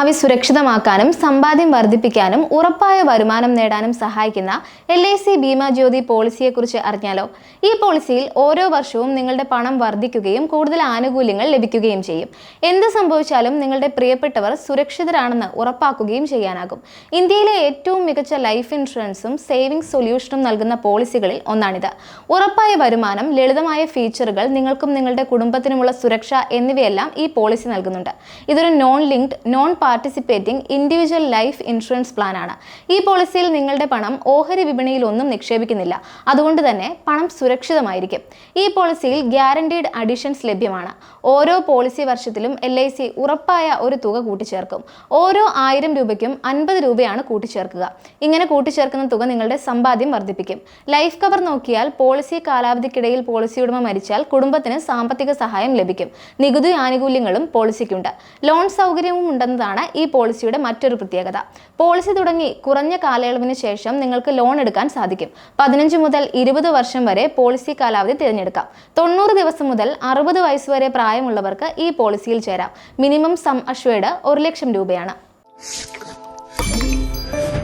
ഭാവി സുരക്ഷിതമാക്കാനും സമ്പാദ്യം വർദ്ധിപ്പിക്കാനും ഉറപ്പായ വരുമാനം നേടാനും സഹായിക്കുന്ന L I C Bima Jyoti പോളിസിയെക്കുറിച്ച് അറിഞ്ഞാലോ? ഈ പോളിസിയിൽ ഓരോ വർഷവും നിങ്ങളുടെ പണം വർദ്ധിക്കുകയും കൂടുതൽ ആനുകൂല്യങ്ങൾ ലഭിക്കുകയും ചെയ്യും. എന്ത് സംഭവിച്ചാലും നിങ്ങളുടെ പ്രിയപ്പെട്ടവർ സുരക്ഷിതരാണെന്ന് ഉറപ്പാക്കുകയും ചെയ്യാനാകും. ഇന്ത്യയിലെ ഏറ്റവും മികച്ച ലൈഫ് ഇൻഷുറൻസും സേവിംഗ് സൊല്യൂഷനും നൽകുന്ന പോളിസികളിൽ ഒന്നാണിത്. ഉറപ്പായ വരുമാനം ലളിതമായ ഫീച്ചറുകൾ നിങ്ങൾക്കും നിങ്ങളുടെ കുടുംബത്തിനുമുള്ള സുരക്ഷ എന്നിവയെല്ലാം ഈ പോളിസി നൽകുന്നുണ്ട്. ഇതൊരു non linked non participating individual life insurance പ്ലാനാണ് ഈ പോളിസിയിൽ നിങ്ങളുടെ പണം ഓഹരി വിപണിയിൽ ഒന്നും നിക്ഷേപിക്കുന്നില്ല. അതുകൊണ്ട് തന്നെ പണം സുരക്ഷിതമായിരിക്കും. ഈ പോളിസിയിൽ ഗ്യാരണ്ടീഡ് അഡീഷൻസ് ലഭ്യമാണ്. ഓരോ പോളിസി വർഷത്തിലും എൽ ഐ സി ഉറപ്പായ ഒരു തുക കൂട്ടിച്ചേർക്കും. ഓരോ ആയിരം രൂപയ്ക്കും അൻപത് രൂപയാണ് കൂട്ടിച്ചേർക്കുക. ഇങ്ങനെ കൂട്ടിച്ചേർക്കുന്ന തുക നിങ്ങളുടെ സമ്പാദ്യം വർദ്ധിപ്പിക്കും. ലൈഫ് കവർ നോക്കിയാൽ പോളിസി കാലാവധിക്കിടയിൽ പോളിസി ഉടമ മരിച്ചാൽ കുടുംബത്തിന് സാമ്പത്തിക സഹായം ലഭിക്കും. നികുതി ആനുകൂല്യങ്ങളും പോളിസിക്കുണ്ട് ലോൺ സൗകര്യവും ഉണ്ടെന്നതാണ് ഈ പോളിസിയുടെ മറ്റൊരു പ്രത്യേകത. പോളിസി തുടങ്ങി കുറഞ്ഞ കാലയളവിന് ശേഷം നിങ്ങൾക്ക് ലോൺ എടുക്കാൻ സാധിക്കും. പതിനഞ്ച് മുതൽ ഇരുപത് വർഷം വരെ പോളിസി കാലാവധി തിരഞ്ഞെടുക്കാം. തൊണ്ണൂറ് ദിവസം മുതൽ അറുപത് വയസ്സ് വരെ പ്രായമുള്ളവർക്ക് ഈ പോളിസിയിൽ ചേരാം. മിനിമം സം അഷ്വേഡ് ഒരു ലക്ഷം രൂപയാണ്.